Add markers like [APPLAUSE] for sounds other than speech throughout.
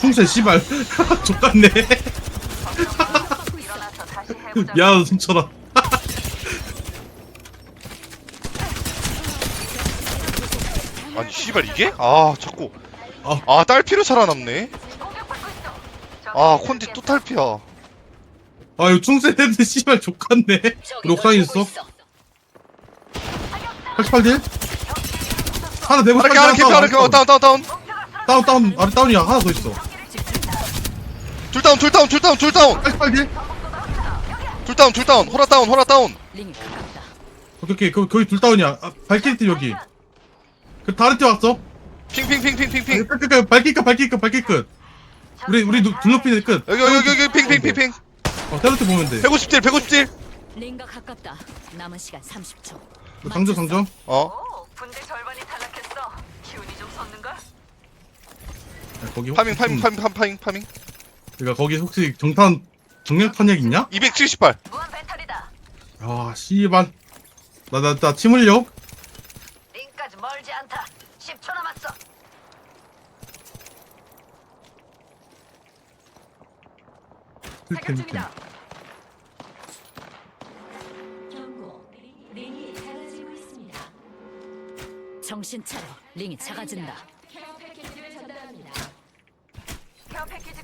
충세 씨발. [LAUGHS] 족같네. [LAUGHS] 미안하다 승철아 [LAUGHS] 아니 씨발 이게? 아 자꾸. 아. 아 딸피로 살아남네. 아 콘디 또 딸피야. 아유 충세 했는데 씨발 족같네. 옥상에 있어? 88딜? 하나 내고 하나 하나 캠피 하나 캠피 다운 다운 다운 다운 다운. 아래 다운이야. 하나 더 있어. 둘 다운 둘 다운 둘 다운 둘 다운. 88딜 둘 다운 둘 다운. 호라 다운 호라 다운. 링이 가깝다. 오케이 오케이. 거, 거기 둘 다운이야. 아, 발키리 팀 여기. 그 다른 팀 왔어? 핑핑핑핑핑핑. 끝, 끝, 끝, 발키리 끝 발키리 끝 발키리 끝. 우리 우리 누- 눈높이는 끝. 여기 여기 여기 여기. 핑핑핑핑. 어 테러트 보면 돼. 150딜 150딜 링과 가깝다. 남은 시간 30초. 상점 상점 어? 오, 군대 절반 거기 파밍 혹시 파밍 좀- 파밍 파밍 파밍 파밍 그러니까 거기 혹시 정탄 정량탄약 있냐? 278 무한 배탈이다. 아 씨발 나나나 침 흘려 링까지 멀지 않다. 10초 남았어. 경고. 링이 작아지고 있습니다. 정신 차려. 링이 작아진다.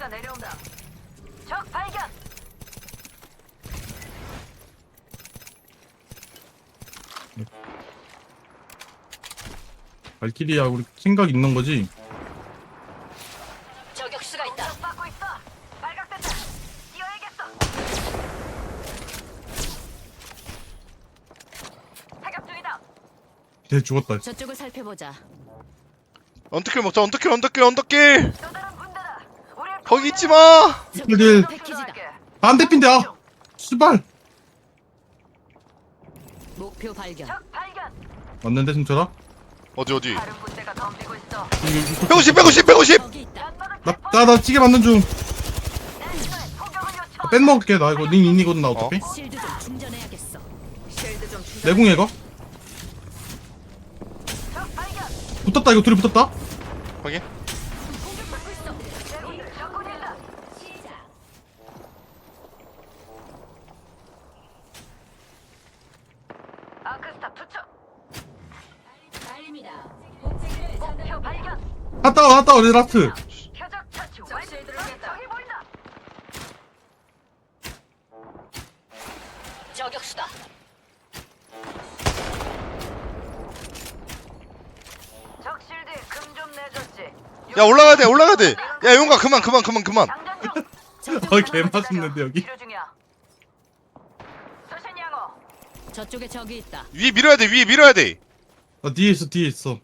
패키지가 내려온다. 적 발견. 발키리야 우리 생각 있는 거지? 저격수가 있다. 공격받고 있어. 발각됐다. 뛰어야겠어. 타격 중이다. 걔 죽었다 저쪽을 살펴보자. 언더킬 먹자 언더킬 언더킬 언더킬 또 거기 있지마 저기 힐. 패키지다. 반대핀데 아 씨발 목표 발견. 왔는데 승철아? 어디 어디 다른 군대가 덤비고 있어. 150 150 150 저기 있다. 연막을 나나 나 찌개 맞는 중 댄스에 공격을 요청. 뺀 먹을게 나 이거 링 인이거든 나 어차피 실드 좀 충전해야겠어. 쉴드 좀 충전. 내궁 이거 적 발견. 붙었다 이거 둘이 붙었다 확인 공격받고 있어. 제군들 적군이다. 아크스타 투척. 알립니다. 목표 발견. 갔다 와 갔다 와 라스트 표적 차출. 적실들을 적이 보인다. 저격수다. 적실드 금좀 내줬지. 야 올라가야 돼 올라가야 돼야 용가 그만 그만 그만 그만 중. [LAUGHS] 어이 개 맛있는데 여기 치료 중이야. 저쪽에 적이 있다. 위에 밀어야 돼 위에 밀어야 돼 나 뒤에 있어 뒤에 있어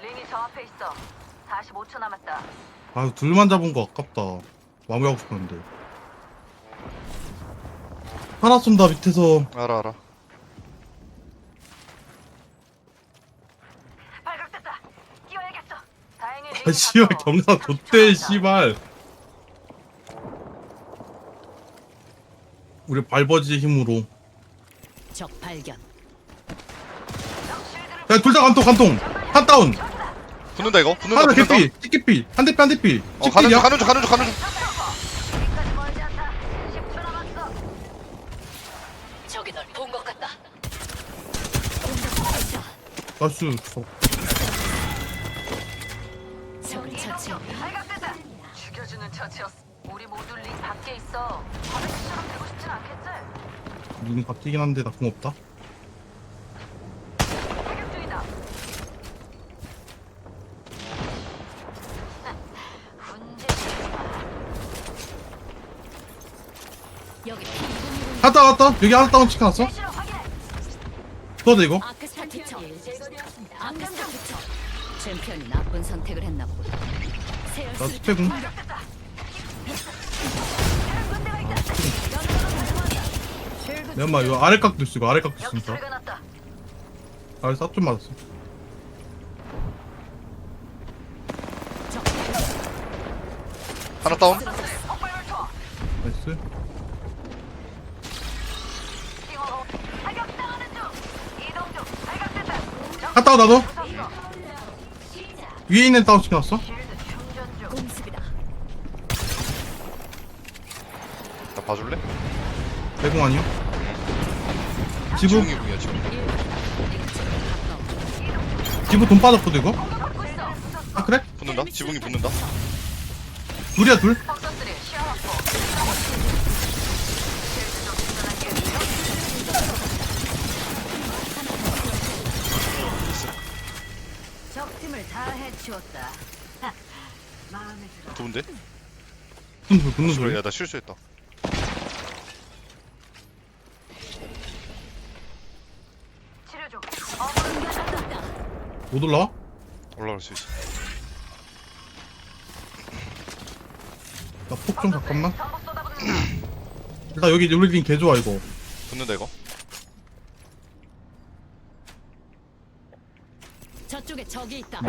링이 저 앞에 있어. 45초 남았다. 아 둘만 잡은 거 아깝다 마무리하고 싶었는데 하나 쏜다 밑에서 알아 알아 발각됐다. 뛰어야겠어. 다행히 링이 아 씨발 갔어. 경사 좆대 씨발 우리 발버지의 힘으로 적 발견. 야 둘다 간통 간통 한 다운 붙는다 이거 붙는다 하나 붙는다 개피 찍기피 한 대피 한 대피 어 가는 중 가는 중 가는 중 가는 중 링까지 멀지 않다. 10초 남았어. 적이 널 본 것 같다. 나이스 적을 처치했다. 발각됐다. 죽여주는 처치였어. 우리 모두 링 밖에 있어. 바베큐처럼 되고 싶진 않겠지? 눈 바뀌긴 한데 나 공 없다 타격 중이다. 훈제 여기 P201 갔다 왔다 여기 하나 다운 시켜놨어 대시로 확인해. 이거 아크 스타 투척. 아크 스타 투척. 챔피언이 나쁜 선택을 했나 보군. 나 다른 군대가 있다. 내 엄마 이거 아래 깍도 있어 이거 아래 깍도 있으니까 아래 쌉좀 맞았어. 하나 다운? 나이스. 갔다 와 나도? 위에 있는 다운 시켜놨어? 나 봐줄래? 대공 아니야? 지부 지붕이 궁이야 지붕 지부 돈 빠졌거든 이거? 아 그래? 붙는다 지붕이 붙는다 둘이야 둘? 적팀을 다 해치웠다. 하, [LAUGHS] 마음에 들어. 좋은데? 붙는 소리 붙는 그래 소리 야나 실수했다 치료 중. 어머니 못 올라와? 올라갈 수 있어 나 폭 좀 잠깐만. 일단 여기 우리 개 좋아 이거 붙는다 이거 저쪽에 적이 있다.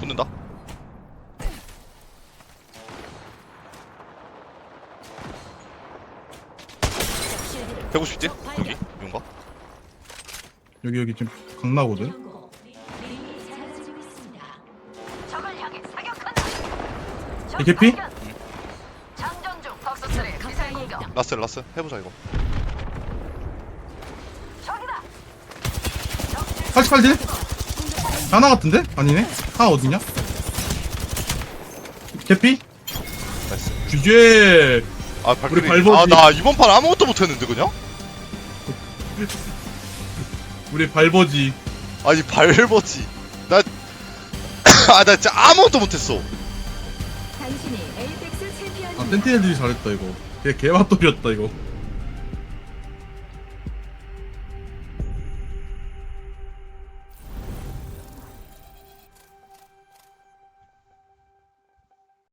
붙는다 실드를 150지? 적 여기? 발견. 이건가? 여기 여기 지금 강나거든 이 개피? 발견. 장전 중. 폭선들이 미사일 가까이 공격. 있다. 라스 라스 해보자 이거 적이다. 88딜? 하나 같은데? 아니네? 하나 어디냐? 개피? 나이스 주제 아 발버지. 아나 이번 판 아무것도 못했는데 그냥? [LAUGHS] 우리 발버지 아니 발버지 나 아 나 [COUGHS] 진짜 아무것도 못했어 당신이 에이펙스 챔피언. 아 센티넬들이 잘했다 이거 걔 개맛돌이었다 이거